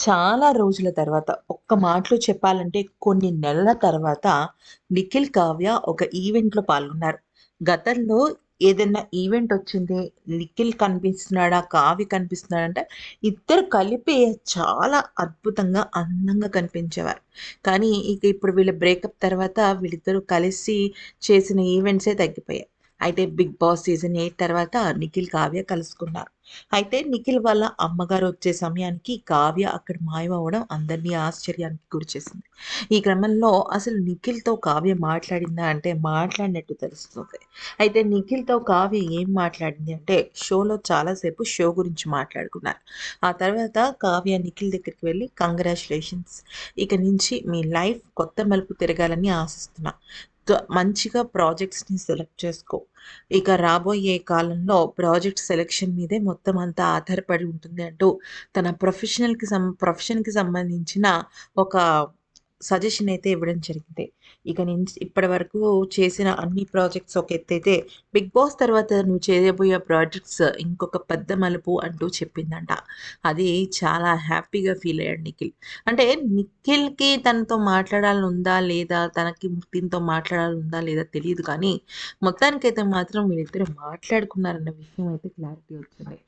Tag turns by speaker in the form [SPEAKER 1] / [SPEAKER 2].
[SPEAKER 1] చాలా రోజుల తర్వాత ఒక్క మాటలో చెప్పాలంటే కొన్ని నెలల తర్వాత నిఖిల్, కావ్య ఒక ఈవెంట్‌లో పాల్గొన్నారు. గతంలో ఏదైనా ఈవెంట్ వచ్చింది. నిఖిల్ కనిపిస్తున్నాడా? కావ్య కనిపిస్తున్నాడంటే ఇద్దరు కలిపి చాలా అద్భుతంగా, అందంగా కనిపించేవారు. కానీ ఇక ఇప్పుడు వీళ్ళ బ్రేకప్ తర్వాత వీళ్ళిద్దరూ కలిసి చేసిన ఈవెంట్సే తగ్గిపోయాయి. అయితే 'బిగ్ బాస్' సీజన్ ఎయిట్ తర్వాత నిఖిల్, కావ్య కలుసుకున్నారు. అయితే నిఖిల్ వాళ్ళ అమ్మగారు వచ్చే సమయానికి కావ్య అక్కడ మాయమవ్వడం అందరినీ ఆశ్చర్యానికి గురిచేసింది. ఈ క్రమంలో అసలు నిఖిల్‌తో కావ్య మాట్లాడిందా అంటే మాట్లాడినట్టు తెలుస్తుంది. అయితే నిఖిల్‌తో కావ్య ఏం మాట్లాడింది అంటే షోలో చాలా సేపు షో గురించి మాట్లాడుకున్నారు. ఆ తర్వాత కావ్య నిఖిల్ దగ్గరికి వెళ్ళి కంగ్రాచులేషన్స్ ఇక నుంచి మీ లైఫ్ కొత్త మలుపు తిరగాలని ఆశిస్తున్నా. మంచిగా ప్రాజెక్ట్స్‌ని సెలెక్ట్ చేసుకో. ఇక రాబోయే కాలంలో ప్రాజెక్ట్ సెలక్షన్ మీదే మొత్తం అంతా ఆధారపడి ఉంటుంది అంటూ తన ప్రొఫెషనల్‌కి సం ప్రొఫెషన్‌కి సంబంధించిన ఒక సజెషన్ అయితే ఇవ్వడం జరిగింది. ఇక నుంచి ఇప్పటి వరకు చేసిన అన్ని ప్రాజెక్ట్స్ ఒక ఎత్తైతే 'బిగ్ బాస్' తర్వాత నువ్వు చేయబోయే ప్రాజెక్ట్స్ ఇంకొక పెద్ద మలుపు అంటూ చెప్పిందంట. అది చాలా హ్యాపీగా ఫీల్ అయ్యాడు నిఖిల్. అంటే నిఖిల్‌కి తనతో మాట్లాడాలని ఉందా? లేదా? తనకి దీంతో మాట్లాడాలని ఉందా? లేదా? తెలియదు కానీ మొత్తానికైతే మాత్రం వీళ్ళిద్దరు మాట్లాడుకున్నారన్న విషయం అయితే క్లారిటీ వచ్చింది.